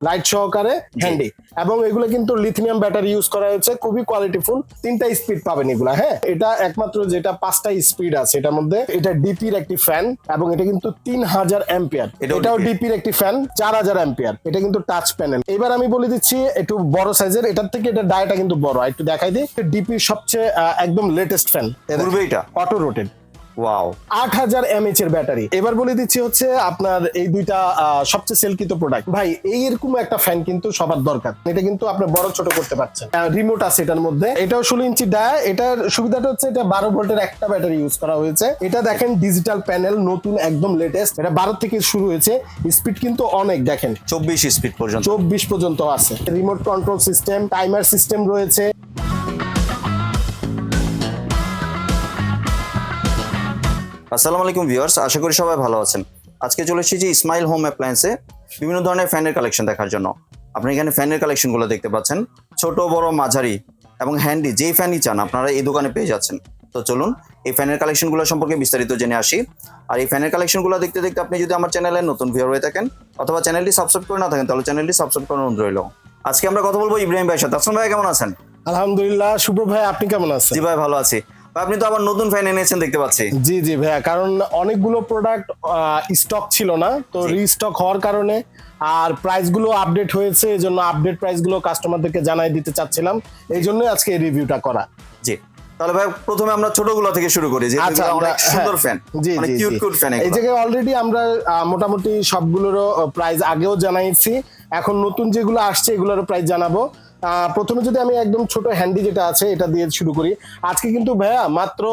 Light সহকারে handy এবং এগুলো কিন্তু লিথিনিয়াম ব্যাটারি ইউজ করা হয়েছে খুবই কোয়ালিটিফুল তিনটা স্পিড পাবেন এগুলা হ্যাঁ? এটা একমাত্র যেটা পাঁচটা স্পিড আছে এটার মধ্যে। এটা ডিপি ডিপির একটি ফ্যান এবং এটা কিন্তু তিন হাজার অ্যাম্পিয়ার এটাও ডিপির একটি ফ্যান চার হাজার অ্যাম্পিয়ার এটা কিন্তু টাচ প্যানেল এবার আমি বলে দিচ্ছি একটু বড় সাইজের এটার থেকে এটা ডায়াটা কিন্তু বড়। একটু দেখাই দিই ডিপির সবচেয়ে একদম লেটেস্ট ফ্যান এটা? অটো রোটেড ওয়াও আট হাজার এমএচ এর ব্যাটারি। এবার বলে দিচ্ছি হচ্ছে আপনার এই দুইটা সবচেয়ে সেলকৃত প্রোডাক্ট ভাই এই এরকম একটা ফ্যান কিন্তু সবার দরকার। এটা কিন্তু আপনি বড় ছোট করতে পারছেন। রিমোট আছে এটার মধ্যে। এটাও ষোলো ইঞ্চি ডায়া এটার সুবিধাটা হচ্ছে এটা বারো ভোল্টের একটা ব্যাটারি ইউজ করা হয়েছে। এটা দেখেন ডিজিটাল প্যানেল নতুন একদম লেটেস্ট এটা বারো থেকে শুরু হয়েছে। স্পিড কিন্তু অনেক দেখেন। চব্বিশ স্পিড পর্যন্ত। চব্বিশ পর্যন্ত আছে। Remote control system timer system রয়েছে। আসসালামু আলাইকুম ভিউয়ার্স আশা করি সবাই ভালো আছেন। আজকে চলে এসেছি ইসমাইল হোম অ্যাপ্লায়েন্সে বিভিন্ন ধরনের ফ্যানের কালেকশন দেখার জন্য। আপনি এখানে ফ্যানের কালেকশনগুলো দেখতে পাচ্ছেন ছোট বড় মাঝারি এবং হ্যান্ডি যেই ফ্যানই চান আপনারা এই দোকানে পেয়ে যাচ্ছেন। তো চলুন এই ফ্যানের কালেকশনগুলো সম্পর্কে বিস্তারিত জেনে আসি। আর এই ফ্যানের কালেকশনগুলো দেখতে দেখতে আপনি যদি আমার চ্যানেলে নতুন ভিউয়ার হয়ে থাকেন অথবা চ্যানেলটি সাবস্ক্রাইব করে না থাকেন তাহলে চ্যানেলটি সাবস্ক্রাইব করার অনুরোধ রইল। আজকে আমরা কথা বলব ইব্রাহিম ভাইয়ের সাথে। আসলাম ভাই কেমন আছেন? আলহামদুলিল্লাহ শুভ ভাই আপনি কেমন আছেন? জি ভাই ভালো আছি। ভাই, আপনি তো আবার নতুন ফ্যান এনেছেন দেখতে পাচ্ছি। জি জি ভাইয়া কারণ অনেকগুলো প্রোডাক্ট স্টক ছিল না তো রিস্টক হওয়ার কারণে আর প্রাইসগুলো আপডেট হয়েছে এই জন্য আপডেট প্রাইসগুলো কাস্টমারদেরকে জানাই দিতে চাচ্ছিলাম এই জন্যই আজকে এই রিভিউটা করা। জি তাহলে ভাই প্রথমে আমরা ছোটগুলো থেকে শুরু করি যে আচ্ছা, আমরা- অনেক সুন্দর হ্যাঁ। ফ্যান জি অনেক জি। কিউট কিউট ফ্যান এই জায়গায় অলরেডি আমরা মোটামুটি সবগুলোরও প্রাইস আগেও জানাইছি এখন নতুন যেগুলো আসছে এগুলোরও প্রাইস জানাব। প্রথমে যদি আমি একদম ছোট হ্যান্ডি যেটা আছে এটা দিয়ে শুরু করি। আজকে কিন্তু ভাইয়া মাত্র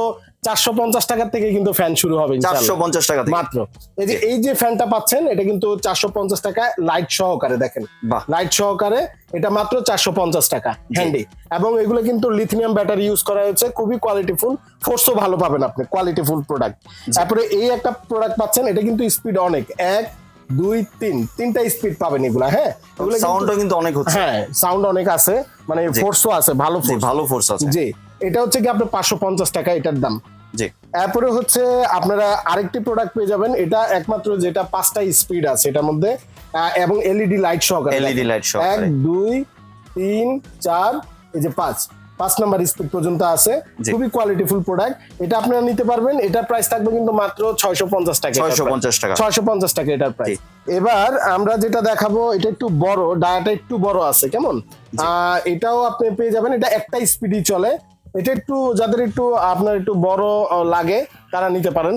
চারশো পঞ্চাশ টাকার থেকে কিন্তু ফ্যান শুরু হবে চারশো পঞ্চাশ টাকা মাত্র। এই যে এই যে ফ্যানটা পাচ্ছেন এটা কিন্তু চারশো পঞ্চাশ টাকা লাইট সহকারে দেখেন। বাহ। লাইট সহকারে এটা মাত্র চারশো পঞ্চাশ টাকা হ্যান্ডি এবং এগুলো কিন্তু লিথিনিয়াম ব্যাটারি ইউজ করা হয়েছে খুবই কোয়ালিটি কোয়ালিটিফুল ফোর্সও ভালো পাবেন আপনি কোয়ালিটিফুল প্রোডাক্ট তারপরে এই একটা প্রোডাক্ট পাচ্ছেন এটা কিন্তু স্পিড অনেক এক দুই তিন তিনটা স্পিড পাবেন এগুলা হ্যাঁ? এগুলো কিন্তু- অনেক হচ্ছে। হ্যাঁ সাউন্ড অনেক আছে মানে ফোর্সও আছে ভালো force। ভালো ফোর্স আছে। জি এটা হচ্ছে কি আপনার পাঁচশো পঞ্চাশ টাকা এটার দাম। জি। এরপরে হচ্ছে আপনারা আরেকটি প্রোডাক্ট পেয়ে যাবেন এটা একমাত্র যেটা পাঁচটা স্পিড আছে এটার মধ্যে এবং এলইডি লাইট সহকারে এলইডি লাইট এক সহকারে। দুই তিন চার এই যে পাঁচ। পাঁচ নাম্বার স্পিড পর্যন্ত আছে। খুবই কোয়ালিটিফুল প্রোডাক্ট এটা আপনারা নিতে পারবেন। এটার প্রাইস থাকবে কিন্তু মাত্র ছয়শো পঞ্চাশ টাকা ছয়শো পঞ্চাশ টাকা। ছয়শো পঞ্চাশ টাকা এটার প্রাইস এবার আমরা যেটা দেখাবো এটা একটু বড় ডায়াটা একটু বড় আছে কেমন? আহ, এটাও আপনি পেয়ে যাবেন। এটা একটা স্পিডই চলে। এটা একটু যাদের একটু আপনার একটু বড় লাগে তারা নিতে পারেন।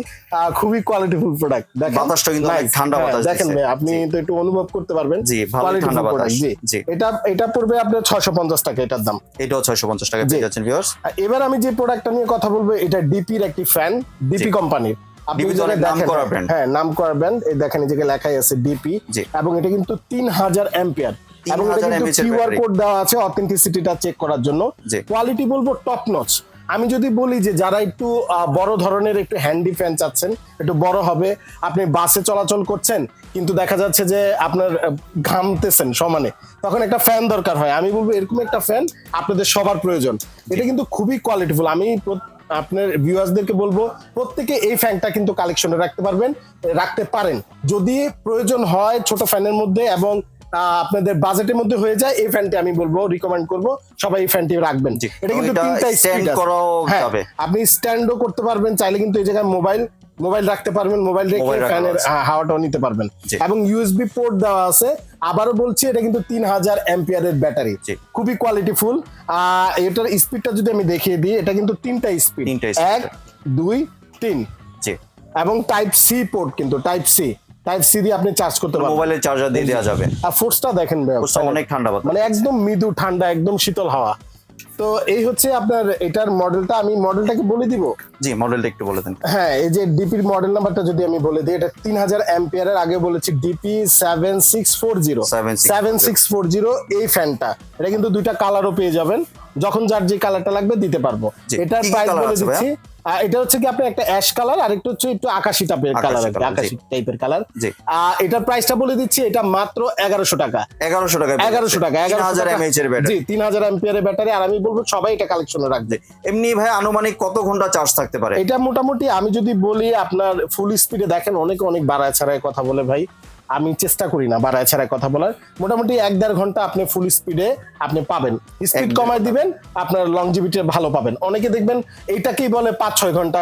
খুবই কোয়ালিটিফুল প্রোডাক্ট বাতাসটা কিন্তু অনেক ঠান্ডা হ্যাঁ, বাতাস দেখেন ভাই আপনি তো একটু অনুভব করতে পারবেন। জি, Qualityful ঠান্ডা বাতাস। জি। এটা এটা পড়বে আপনার ছয়শো পঞ্চাশ টাকা এটার দাম। এটাও ছয়শো পঞ্চাশ টাকা পেয়ে যাচ্ছেন ভিউয়ার্স এবার আমি যে প্রোডাক্টটা নিয়ে কথা বলব এটা ডিপির একটি ফ্যান ডিপি কোম্পানির আপনি যদি দেখেন, হ্যাঁ নাম করা ব্র্যান্ড এই দেখেন এই লেখাই আছে ডিপি। এবং এটা কিন্তু তিন হাজার অ্যাম্পিয়ার। এবং এটা কিন্তু কিউআর কোড দেওয়া আছে অথেন্টিসিটিটা চেক করার জন্য। কোয়ালিটি বলব টপ নচ আমি যদি বলি যে যারা একটু বড় ধরনের একটু হ্যান্ডি ফ্যান চাচ্ছেন একটু বড় হবে আপনি বাসে চলাচল করছেন কিন্তু দেখা যাচ্ছে যে আপনার ঘামতেছেন সমানে তখন একটা ফ্যান দরকার হয়। আমি বলব এরকম একটা ফ্যান আপনাদের সবার প্রয়োজন। এটা কিন্তু খুবই কোয়ালিটিফুল আমি আপনার ভিউয়ার্সদেরকে বলব প্রত্যেকে এই ফ্যানটা কিন্তু কালেকশনে রাখতে পারবেন রাখতে পারেন। যদি প্রয়োজন হয় ছোট ফ্যানের মধ্যে এবং আপনাদের বাজেটের মধ্যে হয়ে যায় এই ফ্যানটি আমি বলব রিকমেন্ড করব সবাই এই ফ্যানটি রাখবেন। এটা কিন্তু তিনটা স্পিড করাও হ্যাঁ যাবে। আপনি স্ট্যান্ডও করতে পারবেন চাইলে কিন্তু এই জায়গায় মোবাইল মোবাইল রাখতে পারবেন মোবাইল রেখে ফ্যানের হাওয়াটাও নিতে পারবেন। এবং ইউএসবি পোর্ট দেওয়া আছে। আবারও বলছি এটা কিন্তু তিন হাজার এম্পিয়ারের ব্যাটারি। খুবই কোয়ালিটিফুল এটার স্পিডটা যদি আমি দেখিয়ে দিই এটা কিন্তু তিনটা স্পিড এক দুই তিন। এবং টাইপ সি পোর্ট কিন্তু টাইপ সি টাইপ সি দিয়ে আপনি চার্জ করতে পারবেন। মোবাইলের চার্জার দিয়ে দেওয়া যাবে। আর ফোর্সটা দেখেন ভাই ফোর্সটা অনেক ঠান্ডা বাতাস। মানে একদম মৃদু ঠান্ডা একদম শীতল হাওয়া। তো এই হচ্ছে আপনার এটার মডেলটা আমি মডেলটাকে বলে দিব? জি মডেলটা একটু বলে দেন। হ্যাঁ এই যে ডিপির মডেল নাম্বারটা যদি আমি বলে দিই এটা তিন হাজার অ্যাম্পিয়ারের আগে বলেছি DP seven six four zero 7640 seven six four zero এই ফ্যানটা এটা কিন্তু দুইটা কালারও পেয়ে যাবেন। যখন যার যে কালারটা লাগবে দিতে পারব। এটার প্রাইস বলে দিচ্ছি। এটা হচ্ছে কি আপনার একটা অ্যাশ কালার আর একটা হচ্ছে একটু আকাশি টাইপের কালার আর। আকাশি টাইপের কালার জি। এটার প্রাইসটা বলে দিচ্ছি এটা মাত্র এগারোশো টাকা। এগারোশো টাকা এগারোশো টাকা। এগারোশো হাজার এমএইচ এর ব্যাটারি জি তিন হাজার অ্যাম্পিয়ারের ব্যাটারি আর আমি বলব সবাই এটা কালেকশনে রাখবে। এমনি ভাই আনুমানিক কত ঘণ্টা চার্জ থাকতে পারে? এটা মোটামুটি আমি যদি বলি আপনার ফুল স্পিডে দেখেন অনেক অনেক বাড়ায় ছাড়ায় কথা বলে ভাই। আমি চেষ্টা করি না বাড়ায় ছাড়া কথা বলার। মোটামুটি এক দেড় ঘণ্টা আপনি ফুল স্পিডে আপনি পাবেন। স্পিড কমায় দিবেন আপনার লংজিভিটি ভালো পাবেন। অনেকে দেখবেন এইটাকেই বলে পাঁচ ছয় ঘণ্টা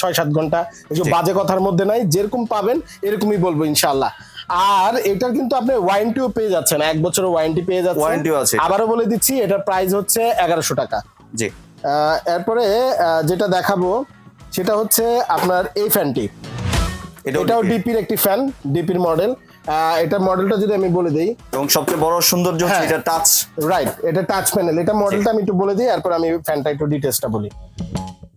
ছয় সাত ঘণ্টা। এসব বাজে কথার মধ্যে নাই যেরকম পাবেন এরকমই বলব ইনশাল্লাহ আর এটার কিন্তু আপনি ওয়ারেন্টিও পেয়ে যাচ্ছেন এক বছরের ওয়ারেন্টি পেয়ে যাচ্ছেন। ওয়ারেন্টিও আছে। আবারও বলে দিচ্ছি এটার প্রাইস হচ্ছে এগারোশো টাকা। জি। আহ, এরপরে আহ, যেটা দেখাবো সেটা হচ্ছে আপনার এই ফ্যানটি এটাও ডিপির একটি ফ্যান ডিপির মডেল এটা মডেলটা যদি আমি বলে দিই। এবং সবচেয়ে বড় সৌন্দর্য হচ্ছে হ্যাঁ। এটা টাচ রাইট এটা টাচ প্যানেল এটা মডেলটা আমি একটু বলে দিই এরপর আমি ফ্যানটা একটু ডিটেলসটা বলি।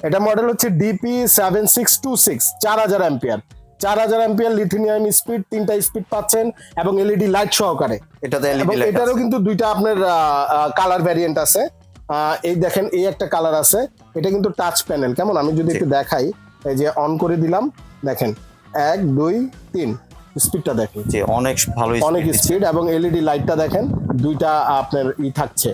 এটা মডেল হচ্ছে DP seven six two six চার হাজার অ্যাম্পিয়ার চার হাজার অ্যাম্পিয়ার লিথিনিয়াম স্পিড তিনটা স্পিড পাচ্ছেন এবং এলইডি লাইট সহকারে। এটাতে লাইট এটারও কিন্তু দুইটা আপনার কালার ভ্যারিয়েন্ট আছে। আহ, এই দেখেন এই একটা কালার আছে। এটা কিন্তু টাচ প্যানেল কেমন? আমি যদি একটু দেখাই এই যে অন করে দিলাম দেখেন এক দুই তিন। স্পিডটা দেখেন। জি অনেক ভালো অনেক স্পিড এবং এলইডি লাইটটা দেখেন দুইটা আপনার ই থাকছে।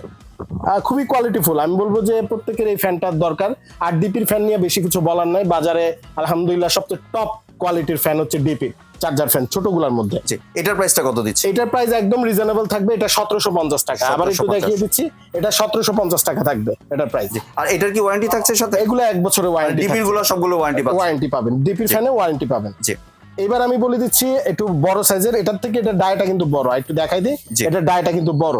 খুবই কোয়ালিটিফুল আমি বলব যে প্রত্যেকের এই ফ্যানটার দরকার। আর ডিপির ফ্যান নিয়ে বেশি কিছু বলার নাই। বাজারে আলহামদুলিল্লাহ সবচেয়ে টপ কোয়ালিটির ফ্যান হচ্ছে ডিপির চার্জার ফ্যান ছোটগুলোর মধ্যে। এটার প্রাইসটা কত দিচ্ছে? এটার প্রাইস একদম রিজনেবল থাকবে। এটা সতেরোশো পঞ্চাশ টাকা। আবার একটু 1750 দেখিয়ে দিচ্ছি। এটা সতেরোশো পঞ্চাশ টাকা থাকবে এটার প্রাইস আর এটার কি ওয়ারেন্টি থাকছে সাথে? এগুলো এক বছরের ওয়ারেন্টি ডিপিরগুলো সবগুলো ওয়ারেন্টি ওয়ারেন্টি পাবেন। ডিপির ফ্যানে ওয়ারেন্টি পাবেন। জি। এবার আমি বলে দিচ্ছি একটু বড় সাইজের এটার থেকে এটা ডায়টা কিন্তু বড় একটু দেখাই দিই। এটা ডায়টা কিন্তু বড়।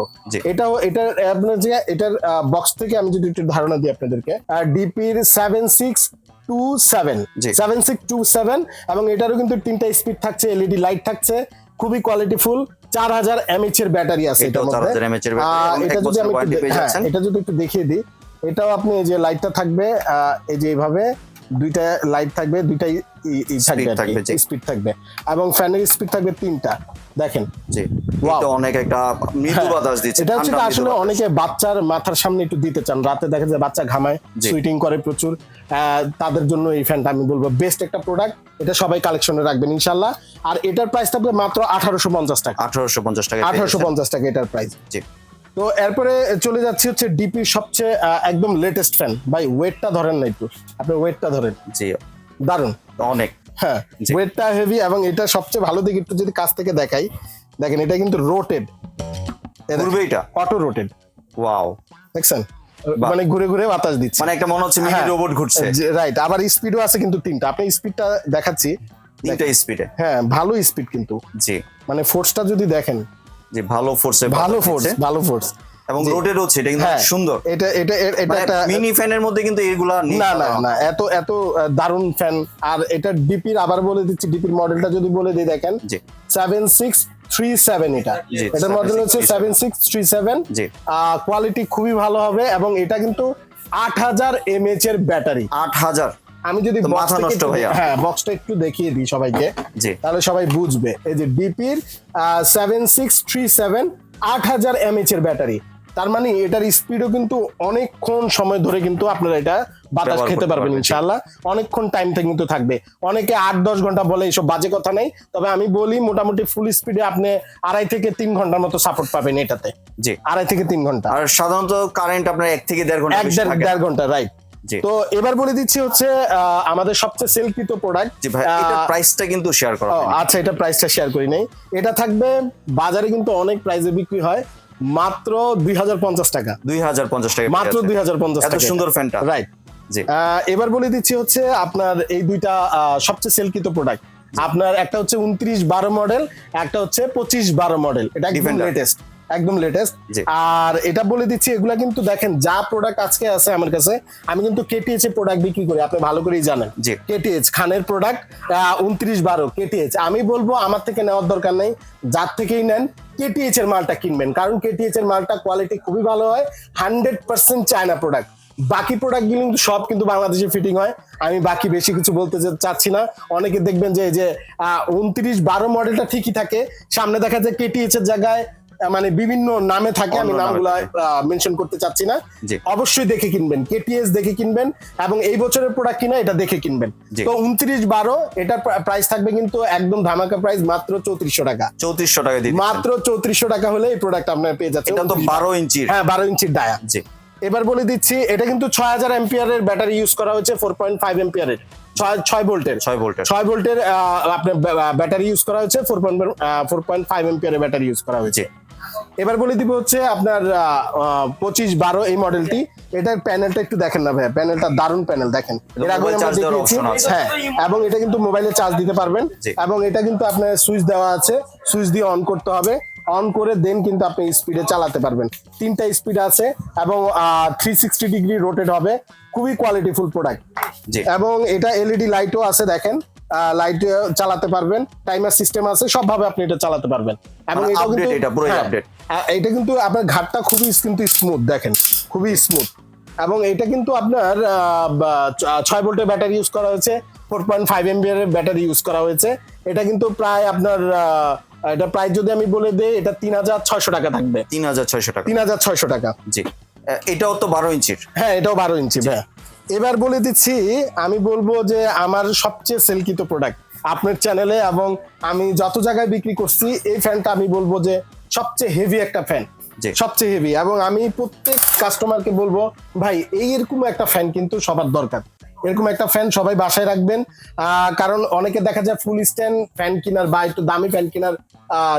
এটাও এটার আপনার যে এটার বক্স থেকে আমি যদি একটু ধারণা দিই আপনাদেরকে ডিপির seven six two seven seven six two seven এবং এটারও কিন্তু তিনটা স্পিড থাকছে এলইডি লাইট থাকছে খুবই কোয়ালিটিফুল চার হাজার এমএইচ এর ব্যাটারি আছে এটার মধ্যে। এমএচ এটা যদি আমি হ্যাঁ, এটা যদি একটু দেখিয়ে দিই এটাও আপনি এই যে লাইটটা থাকবে আহ, এই যে এইভাবে দুইটা লাইট থাকবে দুইটাই থাকবে স্পিড থাকবে এবং ফ্যানের স্পিড থাকবে তিনটা দেখেন। জি এটা অনেক একটা মৃদু বাতাস দিচ্ছে এটা হচ্ছে আসলে অনেকে বাচ্চার মাথার সামনে একটু দিতে চান রাতে দেখা যায় বাচ্চা ঘামায়। সুইটিং করে প্রচুর আহ, তাদের জন্য এই ফ্যানটা আমি বলব বেস্ট একটা প্রোডাক্ট এটা সবাই কালেকশনে রাখবেন ইনশাল্লাহ আর এটার প্রাইস থাকবে মাত্র আঠারোশো পঞ্চাশ টাকা। আঠারোশো পঞ্চাশ টাকা আঠারোশো পঞ্চাশ টাকা এটার প্রাইস জি। তো এরপরে চলে যাচ্ছি হচ্ছে ডিপি সবচেয়ে একদম লেটেস্ট ফ্যান ভাই ওয়েটটা ধরেন না একটু। আপনি ওয়েটটা ধরেন। জি। দারুণ অনেক। হ্যাঁ। ওয়েটটা হেভি এবং এটা সবচেয়ে ভালো দিক একটু যদি কাছ থেকে দেখাই। দেখেন এটা কিন্তু রোটেড ঘুরবে এটা? অটো রোটেড ওয়াও দেখছেন। মানে ঘুরে ঘুরে বাতাস দিচ্ছে। মানে একটা মনে হচ্ছে মিনি হ্যাঁ। রোবট ঘুরছে। রাইট আবার স্পিডও আছে কিন্তু তিনটা। আপনি স্পিডটা দেখাচ্ছি। তিনটা স্পিডে হ্যাঁ ভালো স্পিড কিন্তু। জি। মানে ফোর্সটা যদি দেখেন জি ভালো ফোর্সে ভালো ফোর্স ভালো ফোর্স এবং। রোটেট হচ্ছে এটা কিন্তু হ্যাঁ সুন্দর। এটা এটা এটা মানে একটা মিনি ফ্যানের মধ্যে কিন্তু এগুলা না না না এত এত দারুণ ফ্যান আর এটা ডিপির আবার বলে দিচ্ছি ডিপির মডেলটা যদি বলে দিই দেখেন। সেভেন সিক্স থ্রি সেভেন এটা। এটার মডেল হচ্ছে 7637 সেভেন সিক্স থ্রি সেভেন জি। কোয়ালিটি খুবই ভালো হবে এবং এটা কিন্তু আট হাজার এমএচ এর ব্যাটারি আট হাজার। আমি যদি মাথা নষ্ট ভাইয়া। হ্যাঁ বক্সটা একটু দেখিয়ে দিই সবাইকে। তাহলে সবাই বুঝবে। এই যে ডিপির সেভেন সিক্স থ্রি সেভেন আট হাজার এমএচ এর ব্যাটারি। তার মানে এটার স্পিডও কিন্তু অনেকক্ষণ সময় ধরে কিন্তু আপনারা এটা বাতাস খেতে পারবেন। ইনশাআল্লাহ। অনেকক্ষণ টাইমটা কিন্তু থাকবে। অনেকে আট দশ ঘণ্টা বলে এইসব বাজে কথা নেই। তবে আমি বলি মোটামুটি ফুল স্পিডে আপনি আড়াই থেকে তিন ঘণ্টার মতো সাপোর্ট পাবেন এটাতে। জি। আড়াই থেকে তিন ঘণ্টা। আর সাধারণত কারেন্ট আপনার এক থেকে দেড় ঘণ্টা এক দেড় ঘণ্টা রাইট তো এবার বলে দিচ্ছি হচ্ছে আমাদের সবচেয়ে সেলকৃত প্রোডাক্ট জি ভাই এটার প্রাইসটা কিন্তু শেয়ার করা আচ্ছা এটা প্রাইসটা শেয়ার করি নাই। এটা থাকবে বাজারে কিন্তু অনেক প্রাইসে বিক্রি হয় মাত্র দুই হাজার পঞ্চাশ টাকা। দুই হাজার পঞ্চাশ টাকা মাত্র দুই হাজার পঞ্চাশ টাকা। সুন্দর ফ্যানটা রাইট জি। এবার বলে দিচ্ছি হচ্ছে আপনার এই দুইটা সবচেয়ে সেলকৃত প্রোডাক্ট আপনার একটা হচ্ছে উনত্রিশ বারো মডেল একটা হচ্ছে পঁচিশ বারো মডেল এটা একদম। লেটেস্ট একদম লেটেস্ট আর এটা বলে দিচ্ছি এগুলা কিন্তু দেখেন যা প্রোডাক্ট আজকে আছে আমার কাছে আমি কিন্তু কেটিএচ এর প্রোডাক্ট বিক্রি করি আপনি ভালো করেই জানেন। জি। কেটিএচ খানের প্রোডাক্ট উনত্রিশ বারো কেটিএচ আমি বলব আমার থেকে নেওয়ার দরকার নেই যার থেকেই নেন কেটিএচ এর মালটা কিনবেন। কারণ কেটিএচ এর মালটা কোয়ালিটি খুবই ভালো হয় হান্ড্রেড পার্সেন্ট চায়না প্রোডাক্ট বাকি প্রোডাক্টগুলো কিন্তু সব কিন্তু বাংলাদেশে ফিটিং হয়। আমি বাকি বেশি কিছু বলতে চাচ্ছি না। অনেকে দেখবেন যে এই যে উনত্রিশ বারো মডেলটা ঠিকই থাকে। সামনে দেখা যায় কেটিএচ এর জায়গায় মানে বিভিন্ন নামে থাকে আমি নামগুলা মেনশন করতে চাচ্ছি না। অবশ্যই দেখে কিনবেন। কেটিএস দেখে কিনবেন এবং এই বছরের প্রোডাক্ট কিনা এটা দেখে কিনবেন। তো উনত্রিশ বারো এটার প্রাইস থাকবে কিন্তু একদম ধামাকা প্রাইস মাত্র চৌত্রিশশো টাকা। চৌত্রিশশো টাকা দিয়ে মাত্র চৌত্রিশশো টাকা হলে এই প্রোডাক্ট আপনার পেয়ে যাচ্ছে এটা তো বারো ইঞ্চি হ্যাঁ বারো ইঞ্চির ডায়া জি। এবার বলে দিচ্ছি এটা কিন্তু ছয় হাজার এম্পিয়ারের ব্যাটারি ইউজ করা হয়েছে ফোর পয়েন্ট ফাইভ এম্পিয়ারের। ছয় ছয় ভোল্টের। ছয় ভোল্টের। ছয় ভোল্টের আপনার ব্যাটারি ইউজ করা হয়েছে four point four point five এমপিয়ারের battery use করা হয়েছে। এবার বলে দিব হচ্ছে আপনার পঁচিশ বারো এই মডেলটি এটার প্যানেলটা একটু দেখেন না ভাই প্যানেলটা দারুণ প্যানেল দেখেন। এর আগে আমরা দেখিয়েছি। হ্যাঁ এবং এটা কিন্তু মোবাইলে চার্জ দিতে পারবেন। এবং এটা কিন্তু আপনার সুইচ দেওয়া আছে। সুইচ দিয়ে অন করতে হবে। অন করে দেন কিন্তু আপনি স্পিডে চালাতে পারবেন। তিনটা স্পিড আছে এবং থ্রি সিক্সটি ডিগ্রি রোটেট হবে। খুবই কোয়ালিটিফুল প্রোডাক্ট এবং এটা এলইডি লাইটও আছে দেখেন। লাইট চালাতে পারবেন টাইমার সিস্টেম আছে সবভাবে আপনি এটা চালাতে পারবেন। এবং মানে এটা কিন্তু এটা, পুরোই হ্যাঁ, update। আ- এটা কিন্তু আপনার ঘাটটা খুবই কিন্তু স্মুথ দেখেন খুবই স্মুথ এবং এটা কিন্তু আপনার ছয় ভোল্টের ব্যাটারি ইউজ করা হয়েছে ফোর পয়েন্ট ফাইভ এমবিআর ব্যাটারি ইউজ করা হয়েছে। এটা কিন্তু প্রায় আপনার এটা প্রাইস যদি আমি বলে দিই এটা তিন হাজার ছয়শো টাকা থাকবে। তিন হাজার ছয়শো টাকা। তিন হাজার ছয়শো টাকা। জি। এটাও তো বারো ইঞ্চির। হ্যাঁ এটাও বারো ইঞ্চি ভাই এবার বলে দিচ্ছি আমি বলব যে আমার সবচেয়ে সেলকিত প্রোডাক্ট আপনার চ্যানেলে এবং আমি যত জায়গায় বিক্রি করছি এই ফ্যানটা আমি বলব যে সবচেয়ে হেভি একটা ফ্যান। সবচেয়ে হেভি এবং আমি প্রত্যেক কাস্টমারকে বলব ভাই এই এরকম একটা ফ্যান কিন্তু সবার দরকার। এরকম একটা ফ্যান সবাই বাসায় রাখবেন। কারণ অনেকে দেখা যায় ফুল স্ট্যান্ড ফ্যান কেনার বা একটু দামি ফ্যান কেনার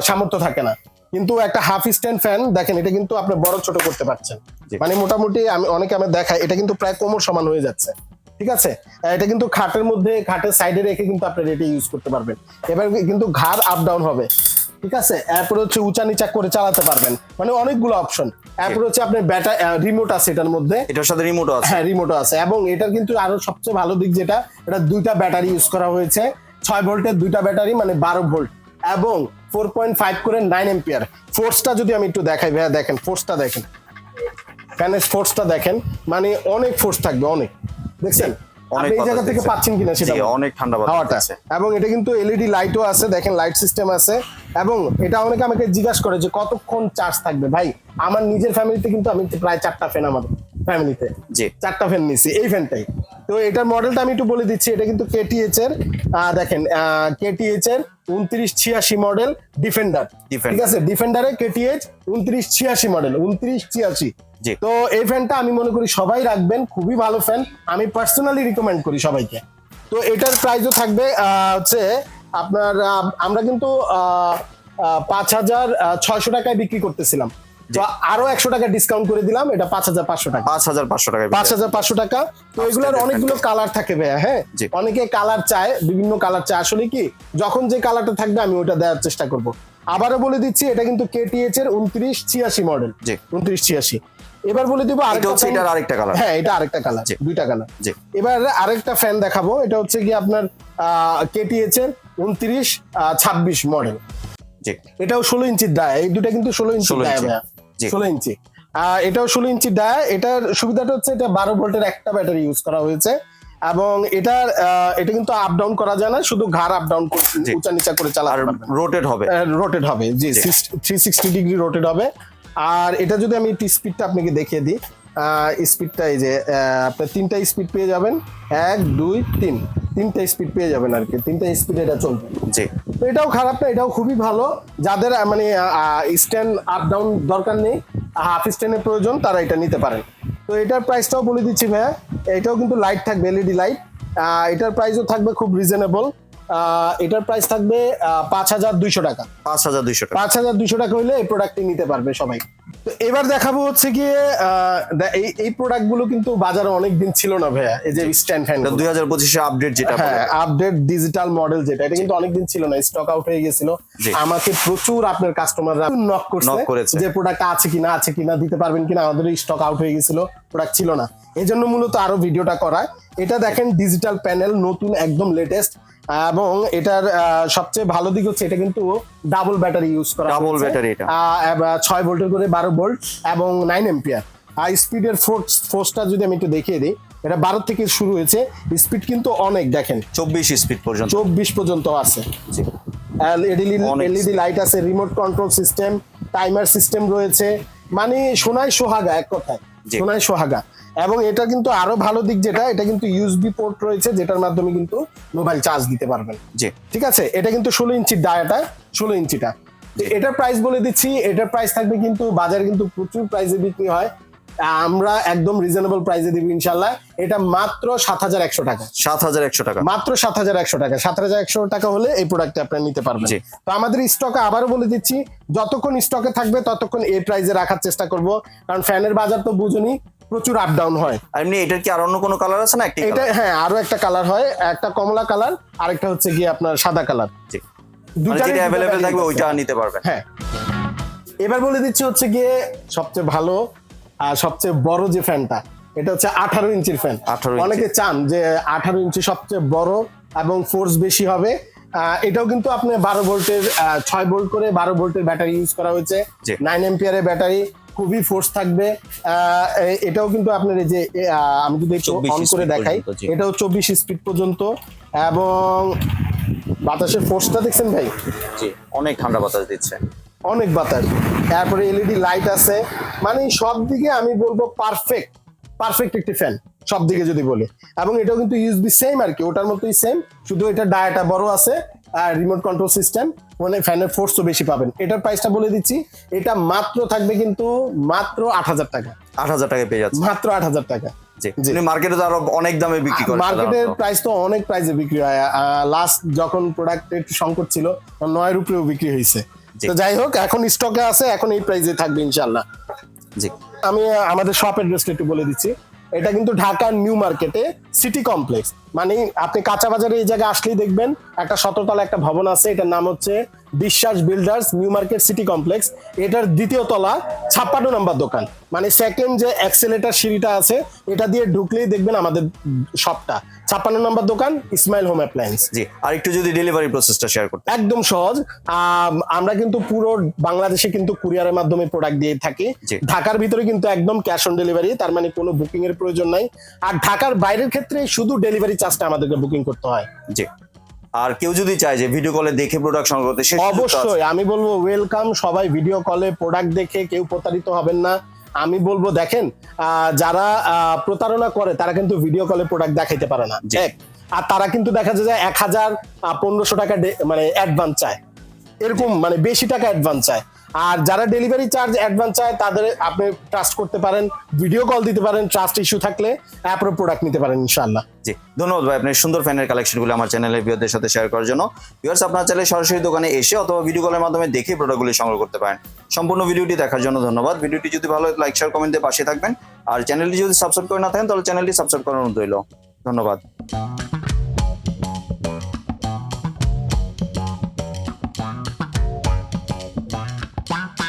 সামর্থ্য থাকে না। কিন্তু একটা হাফ স্ট্যান্ড ফ্যান দেখেন এটা কিন্তু আপনি বড় ছোট করতে পারছেন। মানে মোটামুটি আমি অনেকে আমি দেখাই এটা কিন্তু প্রায় কোমর সমান হয়ে যাচ্ছে। ঠিক আছে? এটা কিন্তু খাটের মধ্যে খাটের সাইডে রেখে কিন্তু আপনি এটা ইউজ করতে পারবেন। এবার কিন্তু ঘাড় আপ ডাউন হবে। ঠিক আছে? এরপরে হচ্ছে উঁচা নিচা করে চালাতে পারবেন। মানে অনেকগুলো অপশন এরপরে হচ্ছে আপনার ব্যাটার রিমোট আছে এটার মধ্যে। এটার সাথে রিমোটও আছে। হ্যাঁ রিমোটও আছে। এবং এটার কিন্তু আরও সবচেয়ে ভালো দিক যেটা এটা দুইটা ব্যাটারি ইউজ করা হয়েছে। ছয় ভোল্টের দুইটা ব্যাটারি মানে বারো ভোল্ট এবং ফোর পয়েন্ট ফাইভ করে নাইন এম্পিয়ার ফোর্সটা যদি আমি একটু দেখাই ভাইয়া দেখেন ফোর্সটা দেখেন। ফ্যানের ফোর্সটা দেখেন? মানে অনেক ফোর্স থাকবে অনেক। দেখছেন? অনেক আপনি এই জায়গা থেকে পাচ্ছেন কিনা সেটা অনেক ঠান্ডা হাওয়াটা। এবং এটা কিন্তু এলইডি লাইটও আছে দেখেন লাইট সিস্টেম আছে। এবং এটা অনেকে আমাকে জিজ্ঞাসা করে যে কতক্ষণ চার্জ থাকবে? ভাই আমার নিজের ফ্যামিলিতে কিন্তু আমি প্রায় চারটা ফ্যান আমার ফ্যামিলিতে জি। চারটা ফ্যান নিছি এই ফ্যানটাই তো এটার মডেলটা আমি একটু বলে দিচ্ছি এটা কিন্তু কেটিএইচ এর দেখেন কেটিএইচ এর উনত্রিশ ছিয়াশি মডেল ডিফেন্ডার ঠিক আছে? ডিফেন্ডারে কেটিএইচ উনত্রিশ ছিয়াশি মডেল উনত্রিশ ছিয়াশি। তো এই ফ্যানটা আমি মনে করি সবাই রাখবেন খুবই ভালো ফ্যান আমি পার্সোনালি রিকমেন্ড করি সবাইকে। তো এটার প্রাইসও থাকবে আহ, হচ্ছে আপনার আমরা কিন্তু পাঁচ হাজার ছয়শো টাকায় বিক্রি করতেছিলাম। তো আরও একশো টাকা ডিসকাউন্ট করে দিলাম। এটা পাঁচ হাজার পাঁচশো টাকা। পাঁচ হাজার পাঁচশো টাকা পাঁচ হাজার পাঁচশো টাকা। তো এগুলোর অনেকগুলো কালার থাকে ভাইয়া হ্যাঁ? অনেকে কালার চায় বিভিন্ন কালার চায়। আসলে কি যখন যে কালারটা থাকবে আমি ওটা দেওয়ার চেষ্টা করব। আবারও বলে দিচ্ছি এটা কিন্তু কেটিএইচ এর উনত্রিশ ছিয়াশি মডেল। উনত্রিশ ছিয়াশি। এবার বলে দিব আরেকটা হচ্ছে এটার আরেকটা কালার হ্যাঁ এটা আরেকটা কালার। দুইটা কালার এবার আরেকটা ফ্যান দেখাবো। এটা হচ্ছে কি আপনার কেটিএইচ এর উনত্রিশ ছাব্বিশ মডেল এটাও ষোলো ইঞ্চির ডায়া এই দুটা কিন্তু ষোলো ইঞ্চি 16 ডায়া ইঞ্চি। ভাইয়া। ষোলো ইঞ্চি। এটাও ষোলো ইঞ্চি ডায়া এটার সুবিধাটা হচ্ছে এটা বারো ভোল্টের একটা ব্যাটারি ইউজ করা হয়েছে। এবং এটার এটা কিন্তু আপ ডাউন করা যায় না শুধু ঘাড় আপ ডাউন। উঁচা নিচা করে আর চালাতে রোটেট হবে। রোটেট হবে জি। থ্রি সিক্সটি ডিগ্রি রোটেট হবে। আর এটা যদি আমি একটু স্পিডটা আপনাকে দেখিয়ে দিই স্পিডটা এই যে আপনার তিনটা স্পিড পেয়ে যাবেন। এক দুই তিন। তিনটা স্পিড পেয়ে যাবেন আর কি। তিনটা স্পিড এটা চলবে। জি। এটাও খারাপ না, এটাও খুবই ভালো। যাদের মানে স্ট্যান্ড আপ ডাউন দরকার নেই হাফ স্ট্যান্ডের প্রয়োজন, তারা এটা নিতে পারেন। তো এটার প্রাইসটাও বলে দিচ্ছি ভাইয়া, এটাও কিন্তু লাইট থাকবে এলইডি লাইট এটার প্রাইসও থাকবে খুব রিজনেবল এটার প্রাইস থাকবে পাঁচ হাজার দুইশো টাকা। পাঁচ হাজার দুইশো টাকা। পাঁচ হাজার দুইশো টাকা হলে এই প্রোডাক্টটি নিতে পারবে সবাই। তো এবার দেখাবো হচ্ছে গিয়ে এই এই প্রোডাক্টগুলো কিন্তু বাজারে অনেক দিন ছিল না ভাইয়া এই যে স্ট্যান্ড ফ্যান দুই হাজার পঁচিশে আপডেট যেটা হ্যাঁ আপডেট ডিজিটাল মডেল যেটা এটা কিন্তু অনেকদিন ছিল না স্টক আউট হয়ে গেছিল। আমাকে প্রচুর আপনার কাস্টমাররা নক করেছে। যে প্রোডাক্ট আছে কিনা আছে কিনা দিতে পারবেন কিনা আমাদের স্টক আউট হয়ে গেছিল প্রোডাক্ট ছিল না। এই জন্য মূলত আরও ভিডিওটা করা এটা দেখেন ডিজিটাল প্যানেল নতুন একদম লেটেস্ট এবং এটার সবচেয়ে ভালো দিক হচ্ছে এটা কিন্তু ডাবল ব্যাটারি ইউজ করা ডাবল ব্যাটারি এটা। ছয় ভোল্টের করে বারো ভোল্ট এবং নাইন এম্পিয়ার আর স্পিডের ফোর্স ফোর্সটা যদি আমি একটু দেখিয়ে দিই এটা বারো থেকে শুরু হয়েছে। স্পিড কিন্তু অনেক দেখেন। চব্বিশ স্পিড পর্যন্ত। চব্বিশ পর্যন্ত আছে। এলইডি লাইট আছে remote control system timer system রয়েছে। মানে সোনায় সোহাগা এক কথায়। সোনায় সোহাগা। এবং এটা কিন্তু আরও ভালো দিক যেটা এটা কিন্তু ইউএসবি পোর্ট রয়েছে যেটার মাধ্যমে কিন্তু মোবাইল চার্জ দিতে পারবেন। জি। ঠিক আছে? এটা কিন্তু ষোলো ইঞ্চির ডায়াটা ষোলো ইঞ্চিটা। এটার প্রাইস বলে দিচ্ছি এটার প্রাইস থাকবে কিন্তু বাজারে কিন্তু প্রচুর প্রাইসে বিক্রি হয়। আমরা একদম রিজনেবল প্রাইসে দিব ইনশাল্লাহ এটা মাত্র সাত হাজার একশো টাকা। সাত হাজার একশো টাকা। মাত্র সাত হাজার একশো টাকা। সাত হাজার একশো টাকা হলে এই প্রোডাক্ট আপনারা নিতে পারবেন। তো আমাদের স্টকে আবারও বলে দিচ্ছি যতক্ষণ স্টকে থাকবে ততক্ষণ এই প্রাইসে রাখার চেষ্টা করব। কারণ ফ্যানের বাজার তো বুঝুনি প্রচুর আপ ডাউন হয়। এমনি এটার কি আর অন্য কোনো কালার আছে না? একটি এটা হ্যাঁ আরও একটা কালার হয় একটা কমলা কালার আরেকটা হচ্ছে গিয়ে আপনার সাদা কালার। মানে দুটো অ্যাভেলেবেল থাকবে ওইটা নিতে পারবেন। হ্যাঁ। এবার বলে দিচ্ছি হচ্ছে গিয়ে সবচেয়ে ভালো আর সবচেয়ে বড় যে ফ্যানটা এটা হচ্ছে আঠারো ইঞ্চির ফ্যান। 18 অনেকে চান যে আঠারো ইঞ্চি সবচেয়ে বড় এবং ফোর্স বেশি হবে। এটাও কিন্তু আপনি বারো ভোল্টের ছয় ভোল্ট করে বারো ভোল্টের ব্যাটারি ইউজ করা হয়েছে। নাইন এম্পিয়ারের ব্যাটারি। খুবই ফোর্স থাকবে। এটাও কিন্তু আপনার এই যে আমি যদি একটু অন করে দেখাই। এটাও চব্বিশ স্পিড পর্যন্ত। এবং বাতাসের ফোর্সটা দেখছেন ভাই? জি অনেক ঠান্ডা বাতাস দিচ্ছে। অনেক বাতাস। তারপরে এলইডি লাইট আছে। মানে সব দিকে আমি বলব পারফেক্ট পারফেক্ট একটি ফ্যান সব দিকে যদি বলি। এবং এটাও কিন্তু ইউজবি সেম আর কি ওটার মতোই সেম শুধু এটা ডায়াটা বড় আছে। আর রিমোট কন্ট্রোল সিস্টেম মানে ফ্যানের ফোর্সও বেশি পাবেন। এটার প্রাইসটা বলে দিচ্ছি এটা মাত্র থাকবে কিন্তু মাত্র আট হাজার টাকা। আট হাজার টাকায় পেয়ে যাচ্ছে মাত্র আট হাজার টাকা। মার্কেটে তো আরও অনেক দামে বিক্রি করে মার্কেটের। প্রাইস তো অনেক প্রাইসে বিক্রি হয়। লাস্ট যখন প্রোডাক্ট একটু সংকট ছিল তখন নয়ের উপরেও বিক্রি হয়েছে। তো যাই হোক এখন স্টকে আছে এখন এই প্রাইসে থাকবে ইনশাল্লাহ জি। আমি আমাদের শপ অ্যাড্রেসটা একটু বলে দিচ্ছি। এটা কিন্তু ঢাকার নিউ মার্কেটে সিটি কমপ্লেক্স। মানে আপনি কাঁচা বাজারে এই জায়গায় আসলেই দেখবেন, একটা শততলা একটা ভবন আছে, এটার নাম হচ্ছে Biswas builders new market city complex এটার দ্বিতীয় তলা ছাপ্পান্ন নম্বর দোকান। মানে সেকেন্ড যে অ্যাক্সেলেটার সিঁড়িটা আছে এটা দিয়ে ঢুকলেই দেখবেন আমাদের শপটা ছাপ্পান্ন নম্বর দোকান ইসমাইল হোম অ্যাপ্লায়েন্স জি আর একটু যদি ডেলিভারি প্রসেসটা শেয়ার করতে। একদম সহজ। আম, আমরা কিন্তু পুরো বাংলাদেশে কিন্তু কুরিয়ারের মাধ্যমে প্রোডাক্ট দিয়ে থাকি। ঢাকার ভিতরে কিন্তু একদম ক্যাশ অন ডেলিভারি তার মানে কোনো বুকিং এর প্রয়োজন নাই। আর ঢাকার বাইরের ক্ষেত্রে শুধু ডেলিভারি চার্জটা আমাদেরকে বুকিং করতে হয়। জি। আর কেউ যদি চায় যে ভিডিও কলে দেখে প্রোডাক্ট সংগ্রহ করতে অবশ্যই আমি বলব ওয়েলকাম সবাই ভিডিও কলে প্রোডাক্ট দেখে কেউ প্রতারিত হবেন না। আমি বলব দেখেন আহ, যারা আহ, প্রতারণা করে তারা কিন্তু ভিডিও কলে প্রোডাক্ট দেখাইতে পারে না। আর তারা কিন্তু দেখা যায় যে এক হাজার পনেরোশো টাকা মানে অ্যাডভান্স চায়। এরকম মানে বেশি টাকা অ্যাডভান্স চায়। আর যারা ডেলিভারি চার্জ অ্যাডভান্স চায়, তাদের আপনি ট্রাস্ট করতে পারেন ভিডিও কল দিতে পারেন ট্রাস্ট ইস্যু থাকলে অ্যাপ্রো প্রোডাক্ট নিতে পারেন ইনশাল্লাহ জি, ধন্যবাদ ভাই আপনার সুন্দর ফ্যানের কালেকশনগুলো আমার চ্যানেলে ভিউয়ারদের সাথে শেয়ার করার জন্য। ভিউয়ার্স আপনার চাইলে সরাসরি দোকানে এসে অথবা ভিডিও কলের মাধ্যমে দেখে প্রোডাক্টগুলি সংগ্রহ করতে পারেন। সম্পূর্ণ ভিডিওটি দেখার জন্য ধন্যবাদ। ভিডিওটি যদি ভালো লাইক শেয়ার কমেন্ট পাশে থাকবেন। আর চ্যানেলটি যদি সাবস্ক্রাইব করে না থাকেন, তাহলে চ্যানেলটি সাবস্ক্রাইব করার অনুরোধ রইল। ধন্যবাদ।